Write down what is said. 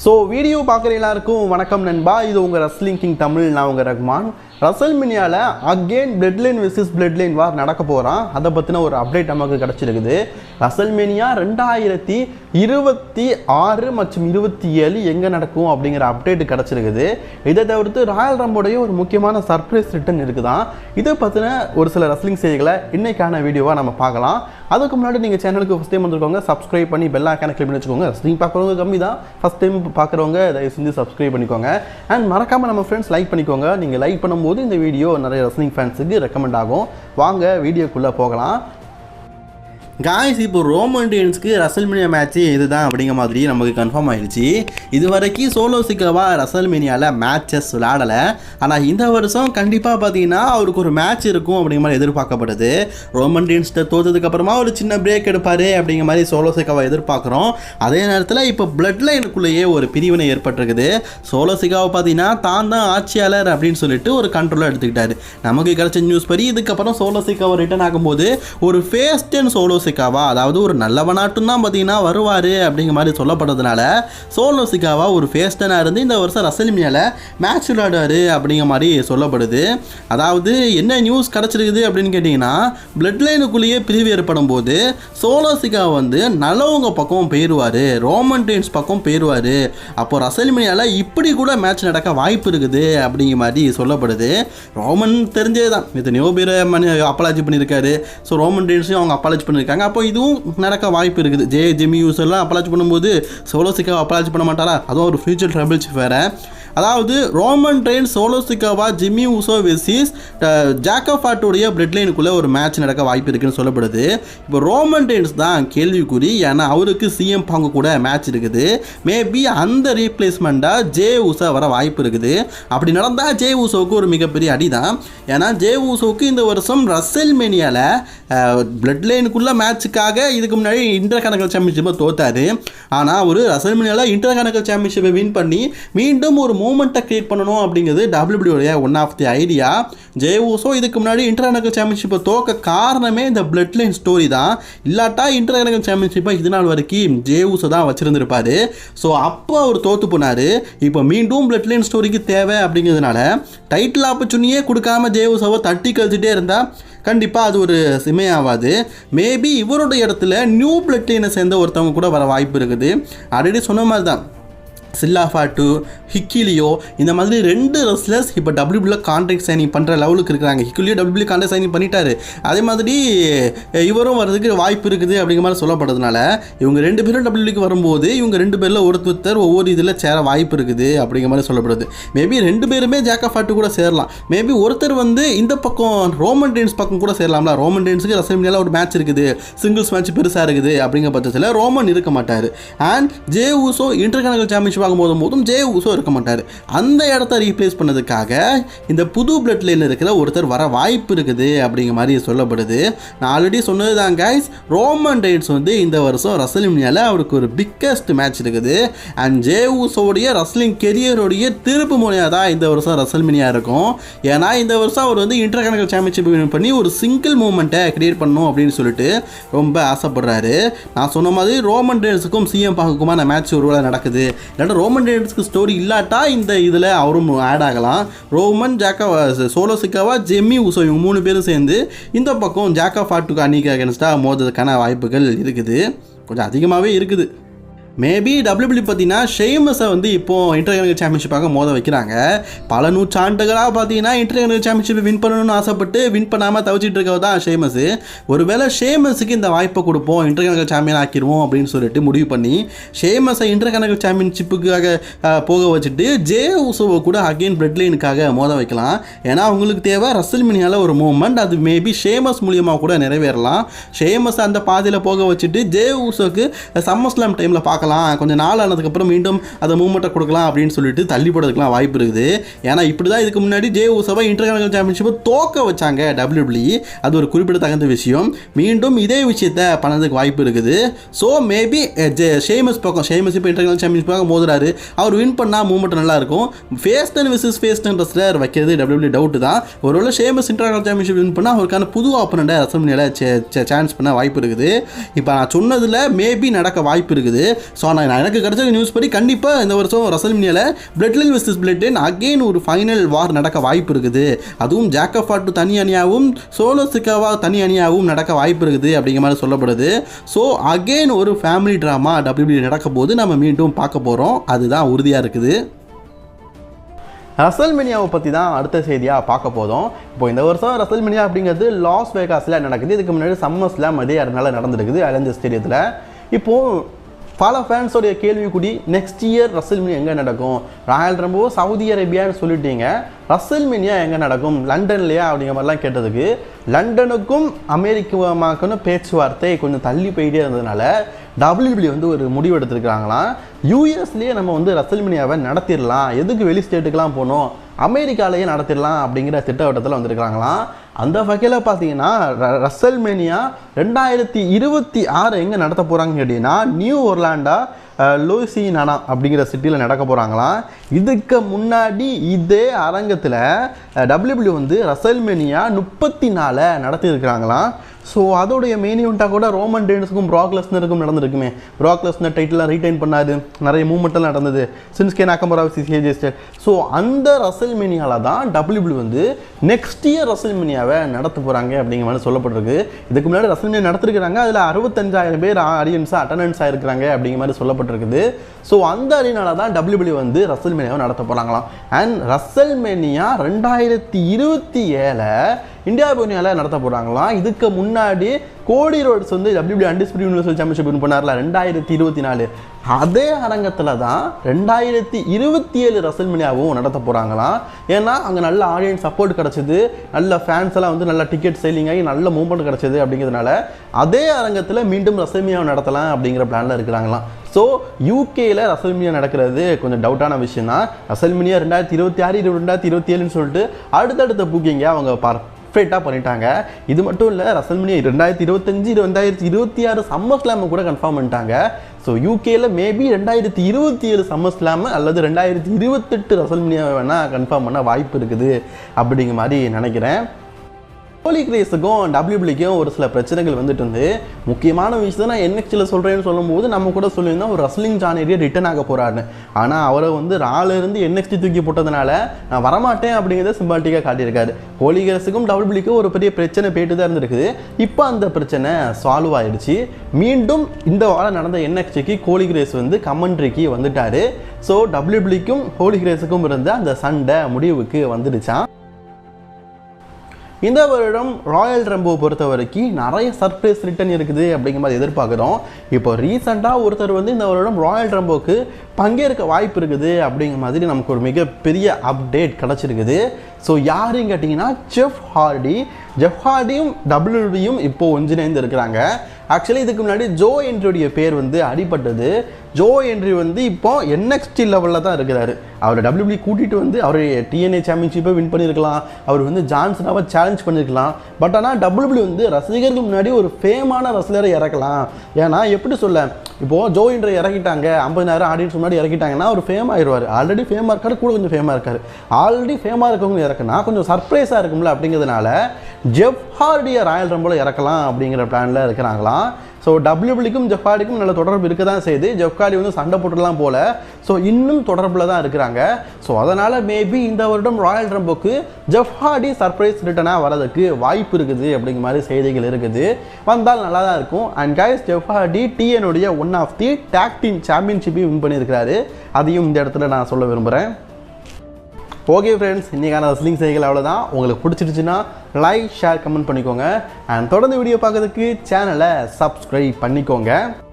So video பார்க்குற எல்லாருக்கும் வணக்கம் நண்பா. இது உங்கள் ரஸ்லிங் கிங் தமிழ் நான் உங்கள் ரஹ்மான். ரசல் மினியாவில் again blood line versus blood line war நடக்க போகிறான் அதை பற்றின ஒரு அப்டேட் நமக்கு கிடச்சிருக்குது. ரசல் மினியா ரெண்டாயிரத்தி இருபத்தி ஆறு மற்றும் இருபத்தி ஏழு எங்கே நடக்கும் அப்படிங்கிற அப்டேட் கிடச்சிருக்குது. இதை தவிர்த்து ராயல் ரம்போடைய ஒரு முக்கியமான சர்ப்ரைஸ் ரிட்டன் இருக்குதான். இதை பற்றின ஒரு சில ரஸ்லிங் செய்திகளை இன்னைக்கான வீடியோவாக நம்ம பார்க்கலாம். அதுக்கு முன்னாடி நீங்கள் சேனலுக்கு ஃபஸ்ட் டைம் வந்துருக்கோங்க சப்ஸ்கிரைப் பண்ணி பெல் ஐக்கான கிளிக் பண்ணி வச்சுக்கோங்க. ரஸ்லிங் பார்க்குறவங்க கம்மி தான். ஃபஸ்ட் டைம் பார்க்குறவங்க தயவு செஞ்சு சப்ஸ்கிரைப் பண்ணிக்கோங்க. அண்ட் மறக்காமல் நம்ம ஃப்ரெண்ட்ஸ் லைக் பண்ணிக்கோங்க. நீங்கள் லைக் பண்ணும்போது இந்த வீடியோ நிறைய ரஸ்லிங் ஃபேன்ஸுக்கு ரெக்கமெண்ட் ஆகும். வாங்க வீடியோக்குள்ளே போகலாம். காய்ஸ் இப்போ ரோமண்டியன்ஸ்க்கு ரசல்மினியா மேட்ச்சு இதுதான் அப்படிங்கிற மாதிரி நமக்கு கன்ஃபார்ம் ஆயிடுச்சு. இது வரைக்கும் சோலோ சிக்கவா ரசல்மினியாவில் மேட்சஸ் விளையாடலை. ஆனால் இந்த வருஷம் கண்டிப்பாக பார்த்தீங்கன்னா அவருக்கு ஒரு மேட்ச் இருக்கும் அப்படிங்கிற மாதிரி எதிர்பார்க்கப்படுது. ரோமண்டியன்ஸ்கிட்ட தோத்ததுக்கு அப்புறமா ஒரு சின்ன பிரேக் எடுப்பார் அப்படிங்கிற மாதிரி சோலோ சிக்காவை எதிர்பார்க்குறோம். அதே நேரத்தில் இப்போ பிளட் லைனுக்குள்ளேயே ஒரு பிரிவினை ஏற்பட்டிருக்குது. சோலோ சிக்காவை பார்த்தீங்கன்னா தான் தான் ஆட்சியாளர் அப்படின்னு சொல்லிட்டு ஒரு கண்ட்ரோலாக எடுத்துக்கிட்டாரு. நமக்கு கிடைச்ச நியூஸ் படி இதுக்கப்புறம் சோலோ சிக்காவை ரிட்டர்ன் ஆகும்போது ஒரு ஃபேஸ்ட் அண்ட் சோலோ சிக்காவா அதாவது ஒரு நல்லவனாட்டும் தான் பார்த்தீங்கன்னா வருவார் அப்படிங்கிற மாதிரி சொல்லப்படுறதுனால சோலோ ஒரு ஃபேஸ்டனாக இருந்து இந்த வருஷம் ரசலிமியாவில் மேட்ச் விளையாடுவார் அப்படிங்கிற மாதிரி சொல்லப்படுது. அதாவது என்ன நியூஸ் கிடச்சிருக்குது அப்படின்னு கேட்டிங்கன்னா பிளட் லைனுக்குள்ளேயே பிரிவு ஏற்படும் போது சோலோசிகா வந்து நல்லவங்க பக்கம் போயிடுவார் ரோமன் டீன்ஸ் பக்கம் போயிடுவார் அப்போ ரசலிமியாவில் இப்படி கூட மேட்ச் நடக்க வாய்ப்பு இருக்குது அப்படிங்கிற மாதிரி சொல்லப்படுது. ரோமன் தெரிஞ்சே தான் இது பேர் மணி அப்பாலாஜி பண்ணியிருக்காரு. ஸோ ரோமன் டெயின்ஸையும் அவங்க அப்பாலாஜி பண்ணியிருக்காங்க. அப்போ இதுவும் நடக்க வாய்ப்பு இருக்குது. ஜே ஜெமி யூஸ் எல்லாம் அப்பாலாஜி பண்ணும்போது சோலோ சிக்கா பண்ண மாட்டாரா? அதுவும் ஒரு ஃபியூச்சர் ட்ரபிள்ஸ் வேறு. அதாவது ரோமன் ட்ரெயின் சோலோசிக்காவா ஜிம்மி உசோ வெசிஸ் ஜாக்கோஃபாட்டோடைய பிரெட் லைனுக்குள்ளே ஒரு மேட்ச் நடக்க வாய்ப்பு இருக்குன்னு சொல்லப்படுது. இப்போ ரோமன் ட்ரெயின்ஸ் தான் கேள்விக்குறி. ஏன்னா அவருக்கு சிஎம் பாங்க கூட மேட்ச் இருக்குது. மேபி அந்த ரீப்ளேஸ்மெண்ட்டாக ஜே உசா வர வாய்ப்பு இருக்குது. அப்படி நடந்தால் ஜே உசோவுக்கு ஒரு மிகப்பெரிய அடி தான் ஏன்னா ஜே உசோவுக்கு இந்த வருஷம் ரசல் மேனியாவில் பிளட் லைனுக்குள்ளே மேட்ச்சுக்காக இதுக்கு முன்னாடி இன்டர் கணக்கல் சாம்பியன்ஷிப்பை தோத்தாரு. ஆனால் ஒரு ரசல்மினியில் இன்டர் கணக்கல் சாம்பியன்ஷிப்பை வின் பண்ணி மீண்டும் ஒரு மூமெண்ட்டை க்ரியேட் பண்ணணும் அப்படிங்கிறது டபிள்யூபிள்யூடைய one of the idea Jey Uso இதுக்கு முன்னாடி இன்டர் கணக்கல் சாம்பியன்ஷிப்பை தோக்க காரணமே இந்த பிளட் லைன் ஸ்டோரி தான். இல்லாட்டா இன்டர் கணக்கல் சாம்பியன்ஷிப்பை இது நாள் வரைக்கும் ஜே ஊசோ தான் வச்சுருந்துருப்பார். ஸோ அப்போ அவர் தோற்று போனார். இப்போ மீண்டும் பிளட் லைன் ஸ்டோரிக்கு தேவை அப்படிங்கிறதுனால டைட்டில் ஆப்பர்ச்சுனியே கொடுக்காம ஜே ஊசோவை தட்டி கழிச்சுட்டே இருந்தால் கண்டிப்பாக அது ஒரு சிமையாகாது மேபி இவரோட இடத்துல நியூ பிளட் சேர்ந்த ஒருத்தவங்க கூட வர வாய்ப்பு இருக்குது. ஆல்ரெடி சொன்ன மாதிரி தான் சில்லாஃபாட்டு ஹிக்கிலியோ இந்த மாதிரி ரெண்டு ரெஸ்லர்ஸ் இப்போ டபிள்யூபிள்யூ கான்ட்ராக்ட் சைனிங் பண்ணுற லெவலுக்கு இருக்கிறாங்க. ஹிக்கிலியோ டபிள்யூபிள்யூ கான்ட்ராக்ட் சைனிங் பண்ணிட்டாரு. அதே மாதிரி இவரும் வர்றதுக்கு வாய்ப்பு இருக்குது அப்படிங்கிற மாதிரி சொல்லப்படுறதுனால இவங்க ரெண்டு பேரும் டபிள்யூக்கு வரும்போது இவங்க ரெண்டு பேரில் ஒருத்தர் ஒவ்வொரு இதில் சேர வாய்ப்பு இருக்குது அப்படிங்கிற மாதிரி சொல்லப்படுது. மேபி ரெண்டு பேருமே ஜாக்கஃபாட்டு கூட சேரலாம். மேபி ஒருத்தர் வந்து இந்த பக்கம் ரோமன் டென்ஸ் பக்கம் கூட சேரலாம்ல. ரோமன் டென்ஸுக்கு ரசமியால ஒரு மேட்ச் இருக்குது. சிங்கிள்ஸ் மேட்ச் பெருசாக இருக்குது அப்படிங்கிற பட்சத்தில் ரோமன் இருக்க மாட்டார். And Jey Uso intercontinental championship ஆகும்போது போதும் ஜே உசோ இருக்க மாட்டார். அந்த இடத்த ரீப்ளேஸ் பண்ணதுக்காக இந்த புது பிளட் லைனில் இருக்கிற ஒருத்தர் வர வாய்ப்பு இருக்குது அப்படிங்கிற மாதிரி சொல்லப்படுது. நான் ஆல்ரெடி சொன்னது தான் கைஸ் ரோமன் ரைட்ஸ் வந்து இந்த வருஷம் ரசலிமியாவில் அவருக்கு ஒரு பிக்கஸ்ட் மேட்ச் இருக்குது. அண்ட் ஜே உசோடைய ரஸ்லிங் கெரியருடைய திருப்பு முனையாக தான் இந்த வருஷம் ரசல்மினியா இருக்கும். ஏன்னா இந்த வருஷம் அவர் வந்து இன்டர் கணக்கல் சாம்பியன்ஷிப் வின் பண்ணி ஒரு சிங்கிள் மூமெண்ட்டை கிரியேட் பண்ணணும் அப்படின்னு சொல்லிட்டு ரொம்ப ஆசைப்படுறாரு. நான் சொன்ன மாதிரி ரோமன் ரேன்ஸுக்கும் சிஎம் பாக்குக்குமான மேட்ச் ஒரு வேளை நடக்குது. ரோமன் ரேன்ஸுக்கு ஸ்டோரி இல்லாட்டா இந்த இதில் அவரும் ஆட் ஆகலாம். ரோமன் ஜாக்கா சோலோ சிக்காவா ஜெம்மி உசோ இவங்க மூணு பேரும் சேர்ந்து இந்த பக்கம் ஜாக்கா ஃபாட்டுக்கு அன்னிக்கு அகேன்ஸ்டாக மோதுறதுக்கான வாய்ப்புகள் இருக்குது. கொஞ்சம் அதிகமாகவே இருக்குது. மேபி டபிள்யூபிள்யூ பார்த்தீங்கன்னா ஷேமஸை வந்து இப்போ இன்டர்நேஷனல் சாம்பியன்ஷிப்பாக மோத வைக்கிறாங்க. பல நூற்றாண்டுகளாக பார்த்தீங்கன்னா இன்டர்நேஷனல் சாம்பியன்ஷிப் வின் பண்ணணும்னு ஆசைப்பட்டு வின் பண்ணாமல் தவிச்சிட்டு இருக்கவ தான் ஷேமஸ் ஒருவேளை ஷேமஸுக்கு இந்த வாய்ப்பை கொடுப்போம் இன்டர்நேஷனல் சாம்பியன் ஆக்கிடுவோம் அப்படின்னு சொல்லிட்டு முடிவு பண்ணி ஷேமஸை இன்டர்நேஷனல் சாம்பியன்ஷிப்புக்காக போக வச்சுட்டு ஜே உசோவை கூட அகெயின் பிரெட்லைனுக்காக மோத வைக்கலாம். ஏன்னா அவங்களுக்கு தேவை ரசல் மினியால் ஒரு மூமெண்ட் அது மேபி ஷேமஸ் மூலியமாக கூட நிறைவேறலாம். ஷேமஸ் அந்த பாதையில் போக வச்சுட்டு ஜே உசோக்கு சம்மஸ்லாம் டைமில் பார்க்கலாம். கொஞ்சம் நாள் ஆனதுக்கப்புறம் மீண்டும் அதை மூமெண்ட்டை கொடுக்கலாம் அப்படின்னு சொல்லிட்டு தள்ளி போடுறதுக்குலாம் வாய்ப்பு இருக்குது. ஏன்னா இப்படி தான் இதுக்கு முன்னாடி ஜே உசபா இன்டர்நேஷனல் சாம்பியன்ஷிப்பை தோக்க வச்சாங்க டபிள்யூபிள்யூ அது ஒரு குறிப்பிடத்தகுந்த விஷயம். மீண்டும் இதே விஷயத்தை பண்ணதுக்கு வாய்ப்பு இருக்குது. ஸோ மேபி ஷேமஸ் பக்கம் ஷேமஸ் இப்போ இன்டர்நேஷனல் பக்கம் மோதுறாரு. அவர் வின் பண்ணால் மூமெண்ட் நல்லாயிருக்கும் ஃபேஸ் விசஸ் ஃபேஸ் ரெஸ்லர் வைக்கிறது டபிள்யூபிள்யூ டவுட் தான். ஒருவேளை ஷேமஸ் இன்டர்நேஷனல் சாம்பியன்ஷிப் வின் பண்ணால் அவருக்கான புது ஆப்பனண்ட்டை ரசமனியில் சான்ஸ் பண்ண வாய்ப்பு இருக்குது. இப்போ நான் சொன்னதில் மேபி நடக்க வாய்ப்பு இருக்குது. ஸோ ஆனால் நான் எனக்கு கிடைச்ச நியூஸ் படி கண்டிப்பாக இந்த வருஷம் ரசல்மினியில் blood line versus blood line again ஒரு ஃபைனல் வார் நடக்க வாய்ப்பு இருக்குது. அதுவும் ஜாக்கஃபாட்டு தனி அணியாகவும் சோலோ சிக்காவா தனி அணியாகவும் நடக்க வாய்ப்பு இருக்குது அப்படிங்கிற மாதிரி சொல்லப்படுது. ஸோ அகெயின் ஒரு ஃபேமிலி ட்ராமா டபிள்யூபிள்யூ நடக்க போது நம்ம மீண்டும் பார்க்க போகிறோம் அதுதான் உறுதியாக இருக்குது. ரசல்மெனியாவை பற்றி தான் அடுத்த செய்தியாக பார்க்க போதும் இப்போ இந்த வருஷம் ரசல்மெனியா அப்படிங்கிறது லாஸ் வேகாஸில் நடக்குது. இதுக்கு முன்னாடி சம்மர்ஸில் மதிய நாள் நடந்துருக்குது அலஞ்ச ஸ்டேடியத்தில் இப்போது பல ஃபேன்ஸோடைய கேள்விக்குடி நெக்ஸ்ட் இயர் ரசல்மினியா எங்கே நடக்கும்? ராயல் ரம்போ சவுதி அரேபியான்னு சொல்லிட்டீங்க. ரசல்மினியா எங்கே நடக்கும்? லண்டன்லையா அப்படிங்கிற மாதிரிலாம் கேட்டதுக்கு. லண்டனுக்கும் அமெரிக்காவுக்கும் பேச்சுவார்த்தை கொஞ்சம் தள்ளி போயிட்டே இருந்ததுனால டபிள்யூபிள்யூ வந்து ஒரு முடிவு எடுத்திருக்கிறாங்களாம். யூஎஸ்லேயே நம்ம வந்து ரசல்மினியாவை நடத்திடலாம். எதுக்கு வெளி ஸ்டேட்டுக்கெலாம் போகணும்? அமெரிக்காலேயே நடத்திடலாம் அப்படிங்கிற திட்டவட்டத்தில் வந்திருக்காங்களாம் அந்த வகையில் பார்த்தீங்கன்னா ரசல்மேனியா ரெண்டாயிரத்தி இருபத்தி ஆறு எங்கே நடத்த போகிறாங்க கேட்டிங்கன்னா நியூ ஒர்லாண்டா லூசினானா அப்படிங்கிற சிட்டியில் நடக்க போகிறாங்களாம் இதுக்கு முன்னாடி இதே அரங்கத்தில் டபிள்யூபிள்யூ வந்து ரசல்மேனியா முப்பத்தி நாலை நடத்தியிருக்கிறாங்களாம். ஸோ அதோடைய மெயின் ஈவெண்ட்டாக கூட ரோமன் டேன்ஸுக்கும் ப்ராக் லெஸ்னருக்கும் நடந்திருக்குமே. ப்ராக் லெஸ்னர் டைட்டிலாக ரீட்டைன் பண்ணாரு நிறைய மூமெண்ட்லாம் நடந்தது. சின்ஸ்கே நாக்கமரா சிசிஏஜே ஸ்டேட் ஸோ அந்த ரசல் மினியாவில் தான் டபிள்யூபிள்யூ வந்து நெக்ஸ்ட் இயர் ரசல் மினியாவை நடத்த போகிறாங்க அப்படிங்கிற மாதிரி சொல்லப்பட்டிருக்கு. இதுக்கு முன்னாடி ரசல் மினியா நடத்திருக்கிறாங்க. அதில் அறுபத்தஞ்சாயிரம் பேர் ஆடியன்ஸாக அட்டண்டன்ஸ் ஆயிருக்கிறாங்க அப்படிங்கிற மாதிரி சொல்லப்பட்டிருக்குது. ஸோ அந்த அரினால தான் டபிள்யூபிள்யூ வந்து ரசல் மேனியாவை நடத்த போகிறாங்களாம் அண்ட் ரசல் மேனியா ரெண்டாயிரத்தி இருபத்தி ஏழை இந்தியா போனியாவில் நடத்த போகிறாங்களாம் இதுக்கு முன்னாடி கோடி ரோட்ஸ் வந்து WWE undisputed universal championship win பண்ணார்ல ரெண்டாயிரத்தி இருபத்தி நாலு. அதே அரங்கத்தில் தான் ரெண்டாயிரத்தி இருபத்தி ஏழு ரசல்மினியாவும் நடத்த போகிறாங்களாம் ஏன்னா அங்கே நல்ல ஆடியன்ஸ் சப்போர்ட் கிடச்சிது. நல்ல ஃபேன்ஸ் எல்லாம் வந்து நல்ல டிக்கெட் சேலிங் ஆகி நல்ல மூவ்மெண்ட் கிடச்சிது அப்படிங்கிறதுனால அதே அரங்கத்தில் மீண்டும் ரசல்மியாவை நடத்தலாம் அப்படிங்கிற பிளானில் இருக்கிறாங்களாம். ஸோ யூகேயில் ரசல்மினியா நடக்கிறது கொஞ்சம் டவுட்டான விஷயம் தான் ரசல்மினியா ரெண்டாயிரத்தி இருபத்தி ஆறு ரெண்டாயிரத்தி இருபத்தி ஏழுன்னு சொல்லிட்டு அடுத்தடுத்த புக்கிங்கை அவங்க பார் அப்டேட்டாக பண்ணிட்டாங்க. இது மட்டும் இல்லை ரசல்மினியா ரெண்டாயிரத்தி இருபத்தஞ்சு ரெண்டாயிரத்தி இருபத்தி ஆறு சம்மர் ஸ்லாமை கூட கன்ஃபார்ம் பண்ணிட்டாங்க. ஸோ யூகேல மேபி ரெண்டாயிரத்தி இருபத்தி ஏழு சம்மர் ஸ்லாமு அல்லது ரெண்டாயிரத்தி இருபத்தெட்டு ரசல்மினியா வேணால் கன்ஃபார்ம் பண்ண வாய்ப்பு இருக்குது அப்படிங்கிற மாதிரி நினைக்கிறேன். கோலி கிரேஸுக்கும் டபிள்யூபிள்யூக்கும் ஒரு சில பிரச்சனைகள் வந்துட்டு வந்து முக்கியமான விஷயத்தை நான் என்எக்சியில் சொல்கிறேன்னு சொல்லும்போது நம்ம கூட சொல்லியிருந்தோம் ஒரு ரஸ்லிங் ஜானேரியை ரிட்டன் ஆக போகிறாருன்னு ஆனால் அவரை வந்து ரால இருந்து என்எக்ஸ்டி தூக்கி போட்டதுனால நான் வரமாட்டேன் அப்படிங்கிறத சிம்பாட்டிக்காக காட்டியிருக்காரு. ஹோலி கிரேஸுக்கும் டபிள்யூபிள்யூக்கும் ஒரு பெரிய பிரச்சனை போயிட்டு தான் இருந்திருக்குது. இப்போ அந்த பிரச்சனை சால்வ் ஆயிடுச்சு. மீண்டும் இந்த வாரம் நடந்த என்எக்ஸ்டிக்கு கோலி கிரேஸ் வந்து கமெண்ட்ரிக்கு வந்துட்டார். ஸோ டபிள்யூபிள்யூக்கும் ஹோலி கிரேஸுக்கும் இருந்த அந்த சண்டை முடிவுக்கு வந்துடுச்சான் இந்த வருடம் ராயல் ரெம்போ பொறுத்த வரைக்கும் நிறைய சர்ப்ரைஸ் ரிட்டன் இருக்குது அப்படிங்கிற மாதிரி எதிர்பார்க்குறோம். இப்போ ரீசெண்டாக ஒருத்தர் வந்து இந்த வருடம் ராயல் ரெம்போக்கு பங்கேற்க வாய்ப்பு இருக்குது அப்படிங்கிற மாதிரி நமக்கு ஒரு மிகப்பெரிய அப்டேட் கிடச்சிருக்குது. ஸோ யாருன்னு கேட்டிங்கன்னா ஜெஃப் ஹார்டி ஜெஃப் ஹார்டியும் டபிள்யூபியும் இப்போ ஒன்றிணைந்து இருக்கிறாங்க ஆக்சுவலி இதுக்கு முன்னாடி ஜோ என்ட்ரியுடைய பேர் வந்து அடிபட்டது. ஜோ என்ட்ரி வந்து இப்போ என்எக்ஸ்டி லெவலில் தான் இருக்கிறாரு. அவர் டபிள்யூபி கூட்டிகிட்டு வந்து அவர் டிஎன்ஏ சாம்பியன்ஷிப்பை வின் பண்ணியிருக்கலாம். அவர் வந்து ஜான்சனாவை சேலஞ்ச் பண்ணியிருக்கலாம். பட் ஆனால் டபிள்யூபி வந்து ரசிகருக்கு முன்னாடி ஒரு ஃபேமான ரசிகரை இறக்கலாம். ஏன்னா எப்படி சொல்ல? இப்போது ஜோ என்ட்ரி இறக்கிட்டாங்க. ஐம்பதாயிரம் ஆடியன்ஸ் முன்னாடி இறக்கிட்டாங்கன்னா அவர் ஃபேம் ஆயிடுவார். ஆல்ரெடி ஃபேமாக இருக்காரு கூட கொஞ்சம் ஃபேமாக இருக்காரு. ஆல்ரெடி ஃபேமாக இருக்கவங்க இறக்குனா கொஞ்சம் சர்ப்ரைஸாக இருக்கும்ல அப்படிங்கிறதுனால ஜெஃப் ஹார்டியை ராயல் ரம்பில் இறக்கலாம் அப்படிங்கிற பிளானில் இருக்கிறாங்களாம். ஸோ டபிள்யூபிளிக்கும் ஜெஃப்கார்டிக்கும் நல்ல தொடர்பு இருக்க தான் செய்யுது ஜெஃப்கார்டி வந்து சண்டை போட்டுலாம் போல. ஸோ இன்னும் தொடர்பில் தான் இருக்கிறாங்க. ஸோ அதனால் மேபி இந்த வருடம் ராயல் ரம்புக்கு ஜெஃப்ஹார்டி சர்ப்ரைஸ் ரிட்டனாக வரதுக்கு வாய்ப்பு இருக்குது அப்படிங்கிற மாதிரி செய்திகள் இருக்குது. வந்தால் நல்லா தான் இருக்கும் and guys Jeff Hardy டிஎனுடைய one of the tag team சாம்பியன்ஷிப்பையும் win பண்ணியிருக்கிறாரு. அதையும் இந்த இடத்துல நான் சொல்ல விரும்புகிறேன் ஓகே ஃப்ரெண்ட்ஸ் இன்றைக்கான ரஸ்லிங் செய்திகள் அவ்வளோதான் உங்களுக்கு பிடிச்சிருச்சுன்னா லைக் ஷேர் கமெண்ட் பண்ணிக்கோங்க. அண்ட் தொடர்ந்து வீடியோ பார்க்கறதுக்கு சேனலை சப்ஸ்கிரைப் பண்ணிக்கோங்க.